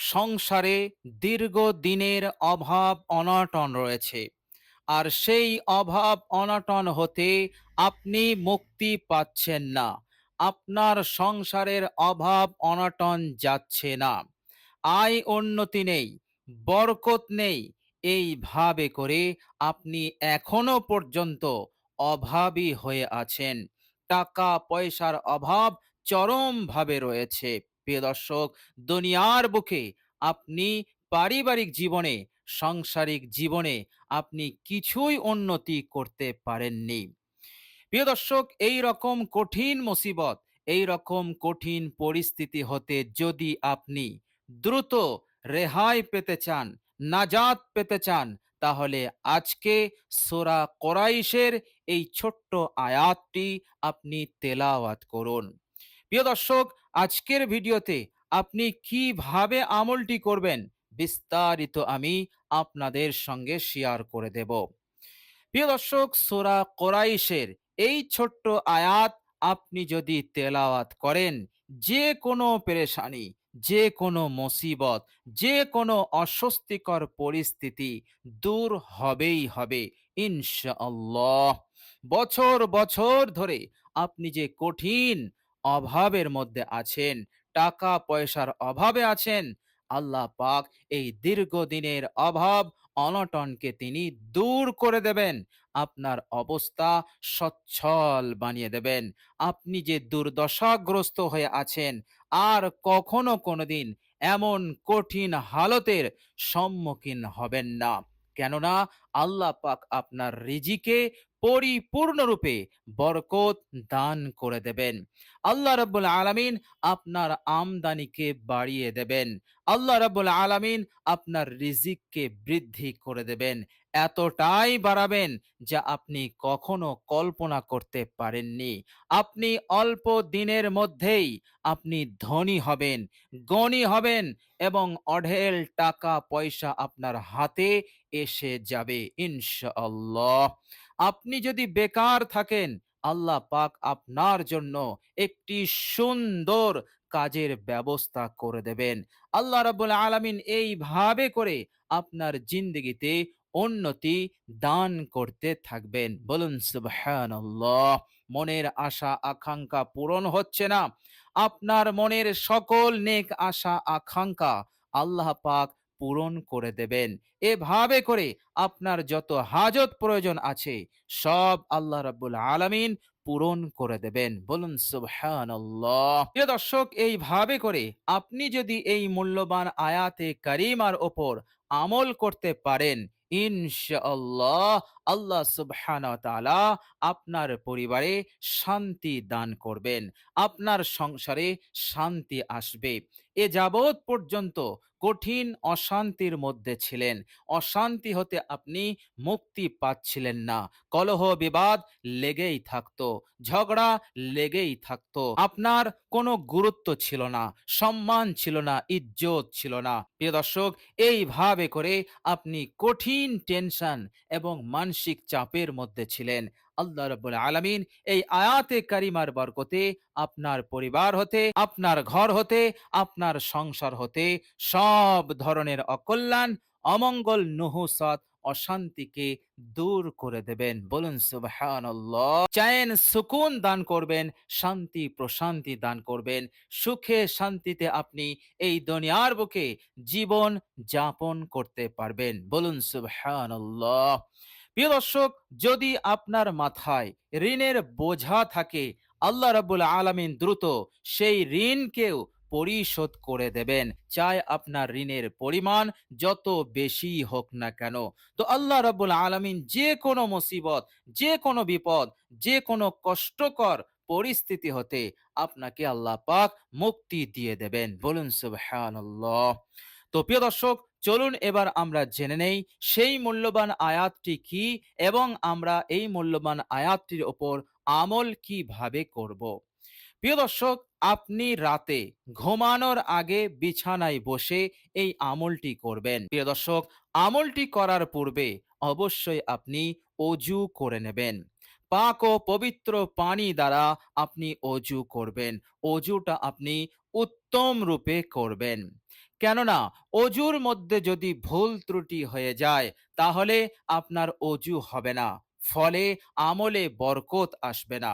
সংসারে দীর্ঘদিনের অভাব অনটন রয়েছে। আর সেই অভাব অনটন হতে আপনি মুক্তি পাচ্ছেন না। আপনার সংসারের অভাব অনটন যাচ্ছে না। আয় উন্নতি নেই, বরকত নেই, এইভাবে করে আপনি এখনও পর্যন্ত অভাবী হয়ে আছেন। টাকা পয়সার অভাব চরমভাবে রয়েছে। প্রিয় দর্শক, দুনিয়ার বুকে আপনি পারিবারিক জীবনে, সাংসারিক জীবনে আপনি কিছুই উন্নতি করতে পারেননি। প্রিয় দর্শক এই রকম কঠিন মুসিবত এই রকম কঠিন পরিস্থিতি হতে যদি আপনি দ্রুত রেহাই পেতে চান, নাজাত পেতে চান, তাহলে আজকে সোরা কোরাইশের এই ছোট্ট আয়াতটি আপনি তেলাওয়াত করুন। প্রিয় দর্শক আজকের ভিডিওতে আপনি কীভাবে আমলটি করবেন বিস্তারিত আমি আপনাদের সঙ্গে শেয়ার করে দেব। প্রিয় দর্শক, সোরা কোরাইশের এই ছোট্ট আয়াত আপনি যদি তেলাওয়াত করেন, যে কোনো পেরেশানি, যে কোনো মুসিবত, যে কোনো অস্বস্তিকর পরিস্থিতি দূর হবেই হবে, ইনশাআল্লাহ। বছর বছর ধরে আপনি যে কঠিন অভাবের মধ্যে আছেন টাকা পয়সার অভাবে আছেন, আল্লাহ পাক এই দীর্ঘদিনের অভাব অনটনকে তিনি দূর করে দেবেন, আপনার অবস্থা সচ্ছল বানিয়ে দেবেন, আপনি যে দুর্দশাগ্রস্ত হয়ে আছেন, আর কখনো কোনোদিন এমন কঠিন হালতের সম্মুখীন হবেন না। কেননা আল্লাহ পাক আপনার রিজিকে পরিপূর্ণরূপে বরকত দান করে দেবেন। আল্লাহ রাব্বুল আলামিন আপনার আমদানিকে বাড়িয়ে দেবেন। আল্লাহ রাব্বুল আলামিন আপনার রিজিককে বৃদ্ধি করে দেবেন। এতটাই বাড়াবেন যা আপনি কখনো কল্পনা করতে পারেননি। আপনি অল্প দিনের মধ্যেই আপনি ধনী হবেন, গণী হবেন এবং অঢেল টাকা পয়সা আপনার হাতে এসে যাবে, ইনশাআল্লাহ। আপনি যদি বেকার থাকেন, আল্লাহ পাক আপনার জন্য একটি সুন্দর কাজের ব্যবস্থা করে দেবেন। আল্লাহ রাব্বুল আলামিন এইভাবে করে আপনার জিন্দগিতে উন্নতি দান করতে থাকবেন। বলুন, সুবহানাল্লাহ, মনের আশা, আকাঙ্ক্ষা পূরণ হচ্ছে না। আপনার মনের সকল নেক আশা, আকাঙ্ক্ষা আল্লাহ পাক পূরণ করে দেবেন। এভাবে করে আপনার যত হাজত প্রয়োজন আছে, সব আল্লাহ রাব্বুল আলামিন পূরণ করে দেবেন। বলুন, সুবহানাল্লাহ। প্রিয় দর্শক, এইভাবে করে আপনি যদি এই মূল্যবান আয়াতে কারিমার ওপর আমল করতে পারেন ইনশাআল্লাহ আল্লাহ সুবহানাহু ওয়া তাআলা আপনার পরিবারে শান্তি দান করবেন, আপনার সংসারে শান্তি আসবে। এ যাবৎ পর্যন্ত কঠিন অশান্তির মধ্যে ছিলেন। অশান্তি হতে আপনি মুক্তি পাচ্ছিলেন না। কলহ, বিবাদ লেগেই থাকতো। ঝগড়া লেগেই থাকতো। আপনার কোনো গুরুত্ব ছিল না, সম্মান ছিল না, ইজ্জত ছিল না। প্রিয় দর্শক, এইভাবে করে আপনি কঠিন টেনশন এবং মানসিক চাপের মধ্যে ছিলেন। আল্লাহ রব্বুল আলামিন এই আয়াতে কারিমার বরকতে আপনার পরিবার হতে, আপনার ঘর হতে, আপনার সংসার হতে সব ধরনের অকল্যাণ, অমঙ্গল নুহুসত, অশান্তিকে দূর করে দেবেন। বলুন, সুবহানাল্লাহ। চায়েন সুকুন দান করবেন, শান্তি প্রশান্তি দান করবেন। সুখে শান্তিতে আপনি এই দুনিয়ার বুকে জীবন যাপন করতে পারবেন। বলুন, সুবহানাল্লাহ। প্রিয় দর্শক, যদি আপনার মাথায় ঋণের বোঝা থাকে, আল্লাহ রাব্বুল আলামিন দ্রুত সেই ঋণকেও পরিশোধ করে দেবেন। চাই আপনার ঋণের পরিমাণ যত বেশি হোক না কেন। তো আল্লাহ রাব্বুল আলামিন যে কোনো মুসিবত, যে কোনো বিপদ, যে কোনো কষ্টকর পরিস্থিতি হতে আপনাকে আল্লাহ পাক মুক্তি দিয়ে দেবেন। বলুন সুবহানাল্লাহ। তো প্রিয় দর্শক চলুন এবার আমরা জেনে নেই সেই মূল্যবান আয়াতটি কি এবং আমরা এই মূল্যবান আয়াতটির ওপর আমল কীভাবে করব। প্রিয় দর্শক, আপনি রাতে ঘুমানোর আগে বিছানায় বসে এই আমলটি করবেন। প্রিয় দর্শক, আমলটি করার পূর্বে অবশ্যই আপনি অজু করে নেবেন। পাক ও পবিত্র পানি দ্বারা আপনি অজু করবেন। অজুটা আপনি উত্তম রূপে করবেন। কেননা অজুর মধ্যে যদি ভুল ত্রুটি হয়ে যায়, তাহলে আপনার অজু হবে না। ফলে আমলে বরকত আসবে না।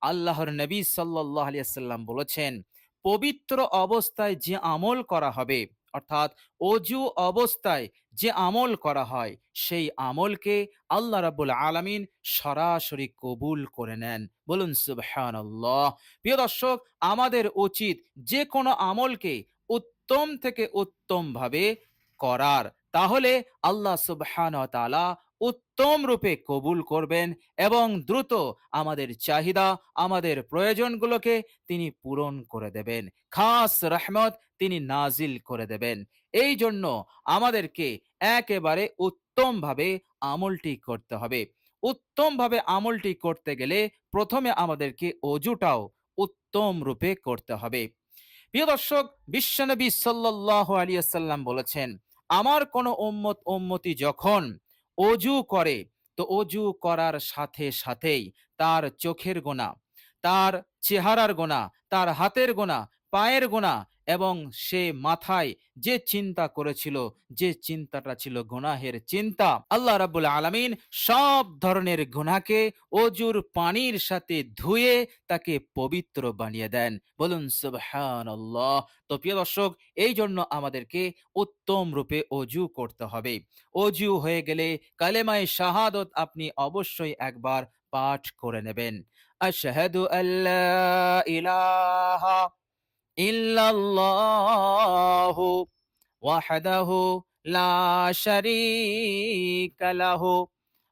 আল্লাহর নবী সাল্লাহ আলিয়াল্লাম বলেছেন, পবিত্র অবস্থায় যে আমল করা হবে, অর্থাৎ অজু অবস্থায় যে আমল করা হয়, সেই আমলকে আল্লাহ রাবুল আলামিন সরাসরি কবুল করে নেন। বলুন, সুবহানাল্লাহ। প্রিয় দর্শক, আমাদের উচিত যে কোনো আমলকে উত্তম থেকে উত্তম ভাবে করার। তাহলে আল্লাহ সুবহান উত্তম রূপে কবুল করবেন এবং দ্রুত আমাদের চাহিদা, আমাদের প্রয়োজনগুলোকে তিনি পূরণ করে দেবেন। খাস রহমত তিনি নাজিল করে দেবেন। এই জন্য আমাদেরকে একেবারে উত্তমভাবে আমলটি করতে হবে। উত্তমভাবে আমলটি করতে গেলে প্রথমে আমাদেরকে অজুটাও উত্তম রূপে করতে হবে। প্রিয় দর্শক, বিশ্বনবী সাল্লাহ আলিয়াল্লাম বলেছেন, আমার কোন ওম্মত ওম্মতি যখন অজু করে, তো অজু করার সাথে সাথেই তার চোখের গোনা, তার চেহারার গোনা, তার হাতের গোনা পায়ের গোনা এবং সে মাথায় যে চিন্তা করেছিল, যে চিন্তাটা ছিল গুনাহের চিন্তা, আল্লাহ রাবুল আলমিন সব ধরনের গুনাকে অজুর পানির সাথে ধুয়ে তাকে পবিত্র বানিয়ে দেন। বলুন তো প্রিয় দর্শক এই জন্য আমাদেরকে উত্তম রূপে অজু করতে হবে। অজু হয়ে গেলে কালেমায় শাহাদত আপনি অবশ্যই একবার পাঠ করে নেবেন। আশহাদু আল্লাহ ইলাহা ইল্লাল্লাহু ওয়াহদাহু লা শারীকা লাহু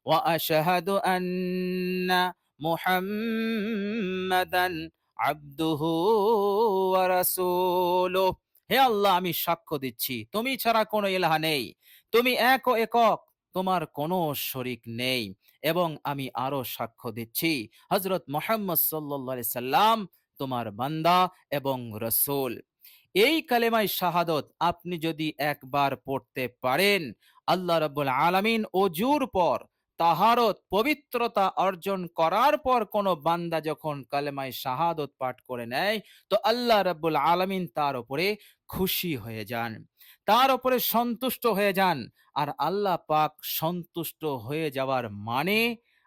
ওয়া আশহাদু আন্না মুহাম্মাদান আবদুহু ওয়া রাসূলুহু। হে আল্লাহ, আমি সাক্ষ্য দিচ্ছি, তুমি ছাড়া কোনো ইলাহা নেই, তুমি এক ও একক, তোমার কোনো শরিক নেই, এবং আমি আরও সাক্ষ্য দিচ্ছি। হজরত মোহাম্মদ সাল্লি সাল্লাম তোমার বান্দা এবং রসুল। এই কালেমাই শাহাদত আপনি যদি একবার পড়তে পারেন, আল্লাহ রব্বুল আলমিন অজুর পর তাহারত পবিত্রতা অর্জন করার পর কোনো বান্দা যখন কালেমাই শাহাদত পাঠ করে নেয়, তো আল্লাহ রব্বুল আলমিন তার উপরে খুশি হয়ে যান, তার উপরে সন্তুষ্ট হয়ে যান। আর আল্লাহ পাক সন্তুষ্ট হয়ে যাওয়ার মানে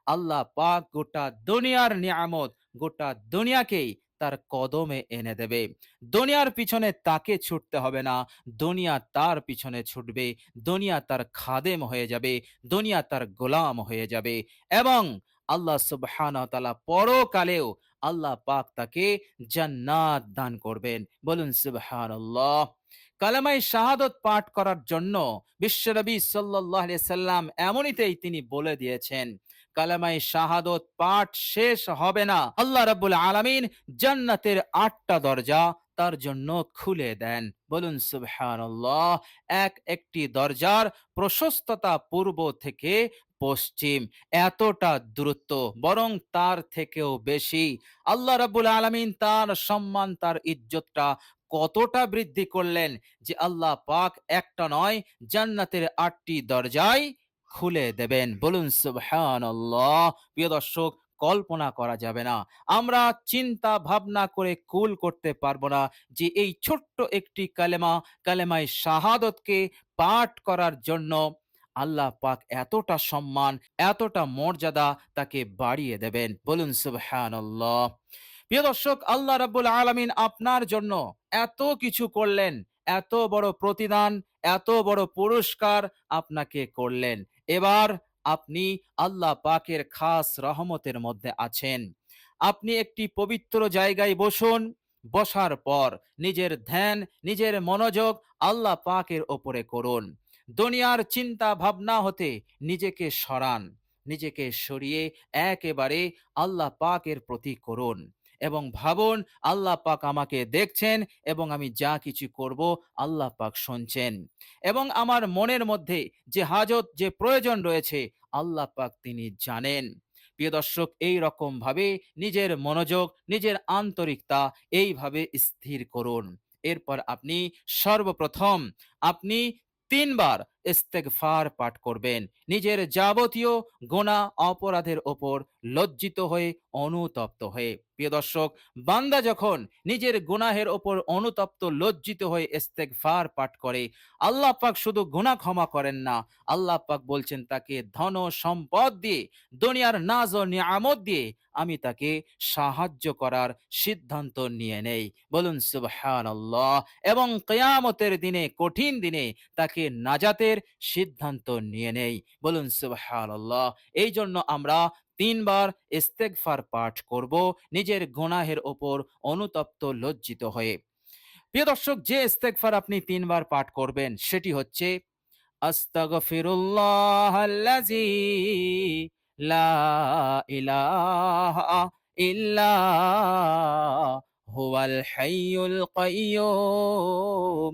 আল্লাহ পাক গোটা দুনিয়ার নিয়ামত গোটা দুনিয়াকেই তার কদমে এনে দেবে। দুনিয়ার পিছনে তাকে ছুটতে হবে না। দুনিয়া তার পিছনে ছুটবে। দুনিয়া তার খাদেম হয়ে যাবে। দুনিয়া তার গোলাম হয়ে যাবে। এবং আল্লাহ সুবহানতালা পরকালেও আল্লাহ পাক তাকে জান্নাত দান করবেন। বলুন সুবহান কালামাই শাহাদত পাঠ করার জন্য বিশ্বনবী সাল্লাহ সাল্লাম এমনিতেই তিনি বলে দিয়েছেন কালামাই শাহাদত পাঠ শেষ হবে না। আল্লাহ রাব্বুল আলামিন জান্নাতের আটটা দরজা তার জন্য খুলে দেন। বলুন, সুবহানাল্লাহ, এক একটি দরজার প্রশস্ততা পূর্ব থেকে পশ্চিম, এতটা দূরত্ব, বরং তার থেকেও বেশি। আল্লাহ রাব্বুল আলামিন তার সম্মান, তার ইজ্জতটা কতটা বৃদ্ধি করলেন যে আল্লাহ পাক একটা নয়, জান্নাতের আটটি দরজায় খুলে দেবেন। বলুন সুবহান প্রিয় দর্শক, কল্পনা করা যাবে না। আমরা চিন্তা ভাবনা করে কুল করতে পারব না যে এই ছোট্ট একটি কালেমা, কালেমায় শাহাদতকে পাঠ করার জন্য আল্লাহ পাক এতটা সম্মান, এতটা মর্যাদা তাকে বাড়িয়ে দেবেন। বলুন সুবহান প্রিয় দর্শক, আল্লাহ রাব্বুল আলামিন আপনার জন্য এত কিছু করলেন, এত বড় প্রতিদান, এত বড় পুরস্কার আপনাকে করলেন। এবার আপনি আল্লাহ পাকের খাস রহমতের মধ্যে আছেন। আপনি একটি পবিত্র জায়গায় বসুন, বসার পর নিজের ধ্যান, নিজের মনোযোগ আল্লাহ পাকের ওপরে করুন। দুনিয়ার চিন্তা ভাবনা হতে নিজেকে সরান, নিজেকে সরিয়ে একেবারে আল্লাহ পাকের প্রতি করুন। এবং ভাবুন, আল্লাহ পাক আমাকে দেখছেন এবং আমি যা কিছু করব আল্লাহ পাক শুনছেন। এবং আমার মনের মধ্যে যে হাজত, যে প্রয়োজন রয়েছে আল্লাহ পাক তিনি জানেন। প্রিয় দর্শক, এই রকম ভাবে নিজের মনোযোগ, নিজের আন্তরিকতা এইভাবে স্থির করুন। এরপর আপনি সর্বপ্রথম, আপনি তিনবার ইস্তেগফার পাঠ করবেন। নিজের যাবতীয় গোনা অপরাধের ওপর লজ্জিত হয়ে, অনুতপ্ত হয়ে। প্রিয় দর্শক, বান্দা যখন নিজের গুনাহের ওপর অনুতপ্ত, লজ্জিত হয়ে ইস্তেগফার পাঠ করে, আল্লাহ পাক শুধু গুনাহ ক্ষমা করেন না, আল্লাহ পাক বলছেন তাকে ধন সম্পদ দিয়ে, দুনিয়ার নাজ ও নিয়ামত দিয়ে আমি তাকে সাহায্য করার সিদ্ধান্ত নিয়ে নেই। বলুন সুবহানাল্লাহ। এবং কিয়ামতের দিনে, কঠিন দিনে তাকে নাজাতের সিদ্ধান্ত নিয়ে নেই। বলুন, সুবহানাল্লাহ। এই জন্য আমরা তিনবার ইস্তেগফার পাঠ করব নিজের গুনাহের ওপর অনুতপ্ত, লজ্জিত হয়ে। প্রিয় দর্শক, যে ইস্তেগফার আপনি তিনবার পাঠ করবেন সেটি হচ্ছে আস্তাগফিরুল্লাহ আল্লাযী লা ইলাহা ইল্লা হুয়াল হাইয়ুল কাইয়্যুম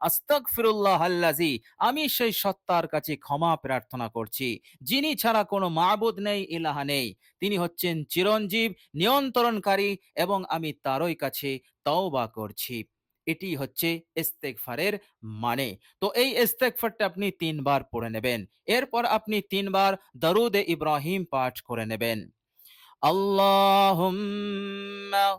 আস্তাগফিরুল্লাহ আল্লাজি, আমি সেই সত্তার কাছে ক্ষমা প্রার্থনা করছি, যিনি ছাড়া কোনো মাবুদ নেই, ইলাহা নেই। তিনি হচ্ছেন চিরঞ্জীব, নিয়ন্ত্রণকারী এবং আমি তারই কাছে তওবা করছি। এটি হচ্ছে ইস্তেগফারের মানে। তো এই ইস্তেগফারটা আপনি তিনবার পড়ে নেবেন। এরপর আপনি তিনবার দরুদে ইব্রাহিম পাঠ করে নেবেন। আল্লাহুম্মা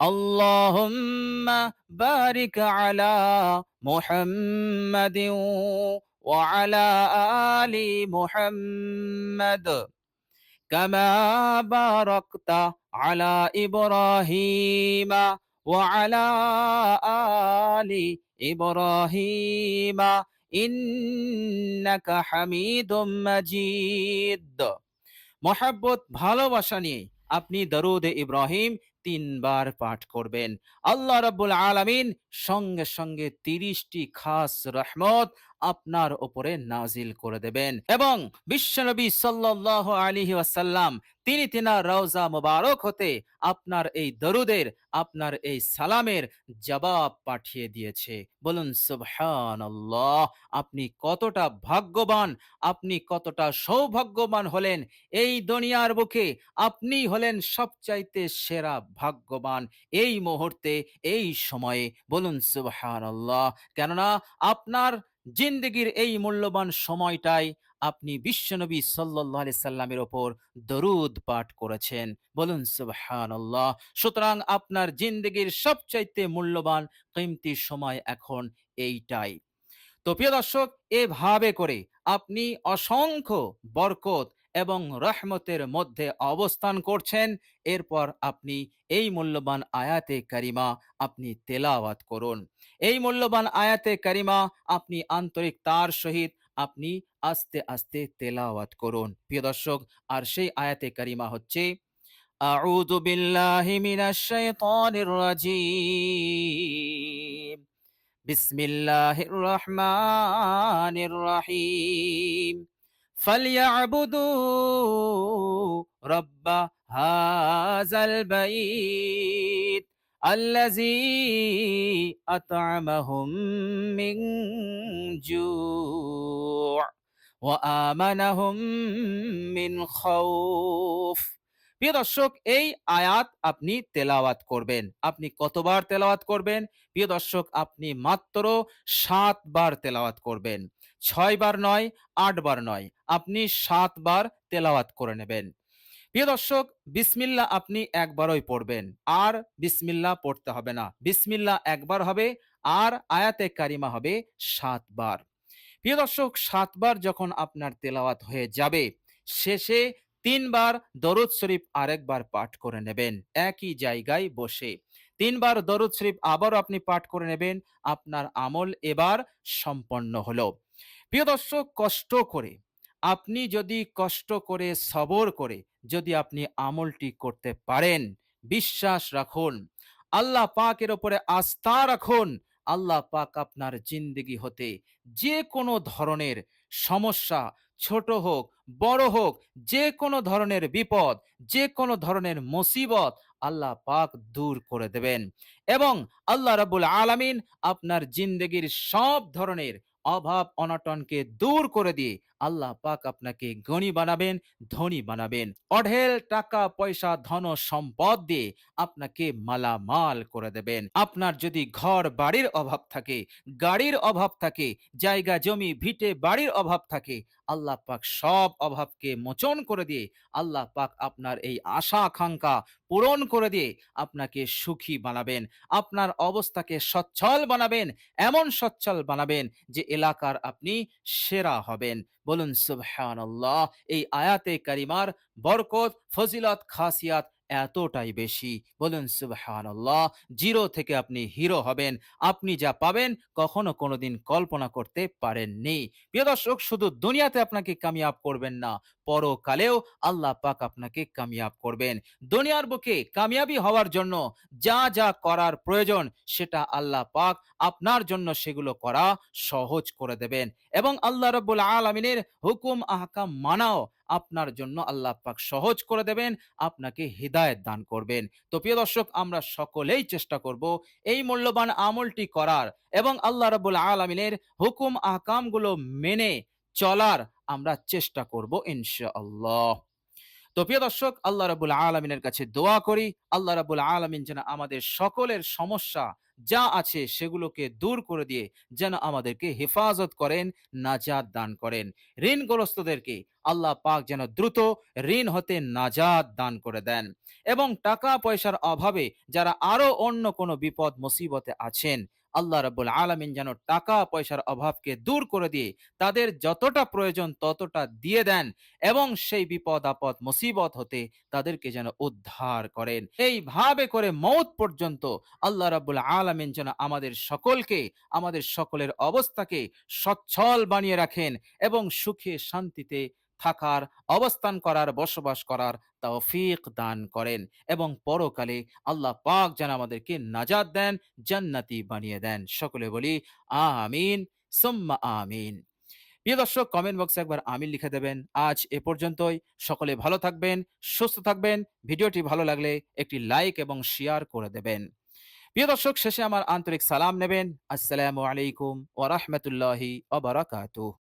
اللهم بارك على محمد وعلى آل محمد كما باركت على إبراهيم وعلى آل إبراهيم إنك حميد مجيد মহাব্বত ভালোবাসা নিয়ে আপনি দরুদে ইব্রাহিম তিনবার পাঠ করবেন। আল্লাহ রাব্বুল আলামিন সঙ্গে সঙ্গে তিরিশটি খাস রহমত আপনার ওপরে নাজিল করে দেবেন। এবং বিশ্বনবী সাল্লাল্লাহু আলাইহি ওয়াসাল্লাম, তিনি তিনার রওজা মোবারক হতে আপনার এই দরুদের, আপনার এই সালামের জবাব পাঠিয়ে দিয়েছে। বলুন, সুবহানাল্লাহ, আপনি কতটা ভাগ্যবান, আপনি কতটা সৌভাগ্যবান হলেন, এই দুনিয়ার বুকে আপনি হলেন সবচাইতে সেরা ভাগ্যবান, এই মুহূর্তে, এই সময়ে। বলুন, সুবহানাল্লাহ, কেননা আপনার জিন্দগির এই মূল্যবান সময়টাই আপনি বিশ্বনবী সাল্লাহ সাল্লামের ওপর দরুদ পাঠ করেছেন। বলুন সুবহান সুতরাং আপনার জিন্দগির সবচাইতে মূল্যবান কিমতি সময় এখন এইটাই। তো প্রিয় দর্শক, এভাবে করে আপনি অসংখ্য বরকত এবং রহমতের মধ্যে অবস্থান করছেন এরপর আপনি এই মূল্যবান আয়াতে কারিমা আপনি তেলাওয়াত করুন এই মূল্যবান আয়াতে কারিমা আপনি আন্তরিক তার সহিত আপনি আস্তে আস্তে তেলাওয়াত করুন প্রিয় দর্শক আর সেই আয়াতে কারিমা হচ্ছে أعوذ بالله من الشيطان الرجيم بسم الله الرحمن الرحيم فليعبدوا رب هذا البيت الذي أطعمهم من جوع وآمنهم من خوف প্রিয় দর্শক এই আয়াত আপনি তেলাওয়াত করবেন আপনি কতবার তেলাওয়াত করবেন প্রিয় দর্শক আপনি মাত্র সাতবার তেলাওয়াত করবেন ছয় বার নয়, আট বার নয়। আপনি সাতবার তেলাওয়াত করে নেবেন। প্রিয় দর্শক, বিসমিল্লা আপনি একবারই পড়বেন। আর বিসমিল্লা পড়তে হবে না। বিসমিল্লা একবার হবে, আর আয়াতে কারিমা হবে সাতবার প্রিয় দর্শক সাতবার যখন আপনার তেলাওয়াত হয়ে যাবে, শেষে তিনবার দরুদ শরীফ আরেকবার পাঠ করে নেবেন। একই জায়গায় বসে। তিনবার দরুদ শরীফ আবারও আপনি পাঠ করে নেবেন। আপনার আমল এবার সম্পন্ন হলো। প্রিয় দর্শক, কষ্ট করে, আপনি যদি কষ্ট করে সবর করে যদি আপনি আমলটি করতে পারেন, বিশ্বাস রাখুন, আল্লাহ পাকের ওপরে আস্থা রাখুন, আল্লাহ পাক আপনার জিন্দেগি হতে যে কোনো ধরনের সমস্যা, ছোট হোক, বড় হোক যে কোনো ধরনের বিপদ যে কোনো ধরনের মুসিবত আল্লাহ পাক দূর করে দেবেন। এবং আল্লাহ রাবুল আলামিন আপনার জিন্দেগির সব ধরনের অভাব অনটনকে দূর করে দিয়ে আল্লাহ পাক আপনাকে গণী বানাবেন, ধনী বানাবেন। অঢেল টাকা, পয়সা, ধন, সম্পদ দিয়ে আপনাকে মালামাল করে দেবেন। আপনার যদি ঘর বাড়ির অভাব থাকে, গাড়ির অভাব থাকে, জায়গা, জমি, ভিটে, বাড়ির অভাব থাকে, আল্লাহ পাক সব অভাবকে মোচন করে দিয়ে, আল্লাহ পাক আপনার এই আশা আকাঙ্ক্ষা পূরণ করে দিয়ে আপনাকে সুখী বানাবেন। আপনার অবস্থাকে সচ্ছল বানাবেন, এমন সচ্ছল বানাবেন যে এলাকার আপনি সেরা হবেন। বলুন সুবহানাল্লাহ এই আয়াতে কারিমার বরকত ফজিলত খাসিয়াত এতটাই বেশি। বলুন, সুবহানাল্লাহ, জিরো থেকে আপনি হিরো হবেন। আপনি যা পাবেন কখনো কোনোদিন কল্পনা করতে পারেননি। প্রিয় দর্শক, শুধু দুনিয়াতে আপনাকে কামিয়াব করবেন না, পরকালেও আল্লাহ পাক আপনাকে কামিয়াব করবেন। দুনিয়ার বুকে কামিয়াবি হওয়ার জন্য যা যা করার প্রয়োজন, সেটা আল্লাহ পাক আপনার জন্য সেগুলো করা সহজ করে দেবেন। এবং আল্লাহ রব্বুল আলমিনের হুকুম, আহকাম মানাও আপনার জন্য আল্লাহ পাক সহজ করে দেবেন, আপনাকে হৃদায়ত দান করবেন। তো প্রিয় দর্শক, আমরা সকলেই চেষ্টা করব এই মূল্যবান আমলটি করার এবং আল্লাহ রাবুল আলমিনের হুকুম আহকামগুলো মেনে চলার আমরা চেষ্টা করব ইনশাআল্লাহ। তো প্রিয় দর্শক, আল্লাহ রাবুল আলমিনের কাছে দোয়া করি। আল্লাহ রাবুল আলমিন যেন আমাদের সকলের সমস্যা যা আছে সেগুলোকে দূর করে দিয়ে যেন আমাদেরকে হেফাজত করেন নাজাদ দান করেন। ঋণগ্রস্তদেরকে আল্লাহ পাক যেন দ্রুত ঋণ হতে নাজাদ দান করে দেন। এবং টাকা পয়সার অভাবে যারা আরও অন্য কোনো বিপদ, মুসিবতে আছেন আল্লাহ রাবুল আলমিন যেন টাকা পয়সার অভাবকে দূর করে দিয়ে তাদের যতটা প্রয়োজন ততটা দিয়ে দেন এবং সেই বিপদ আপদ মুসিবত হতে তাদেরকে যেন উদ্ধার করেন। এইভাবে করে মৌত পর্যন্ত আল্লাহ রাবুল আলমিন যেন আমাদের সকলকে, আমাদের সকলের অবস্থাকে সচ্ছল বানিয়ে রাখেন এবং সুখে শান্তিতে থাকার, অবস্থান করার, বসবাস করার তৌফিক দান করেন এবং পরকালে আল্লাহ পাক যেন আমাদেরকে নাজাদ দেন, জান্নাতি বানিয়ে দেন। সকলে বলি, আমিন, সুম্মা আমিন। প্রিয় দর্শক কমেন্ট বক্সে একবার আমিন লিখে দেবেন। আজ এ পর্যন্তই। সকলে ভালো থাকবেন, সুস্থ থাকবেন। ভিডিওটি ভালো লাগলে একটি লাইক এবং শেয়ার করে দেবেন। প্রিয় দর্শক, শেষে আমার আন্তরিক সালাম নেবেন। আসসালামু আলাইকুম ওয়া বারাকাতুহু।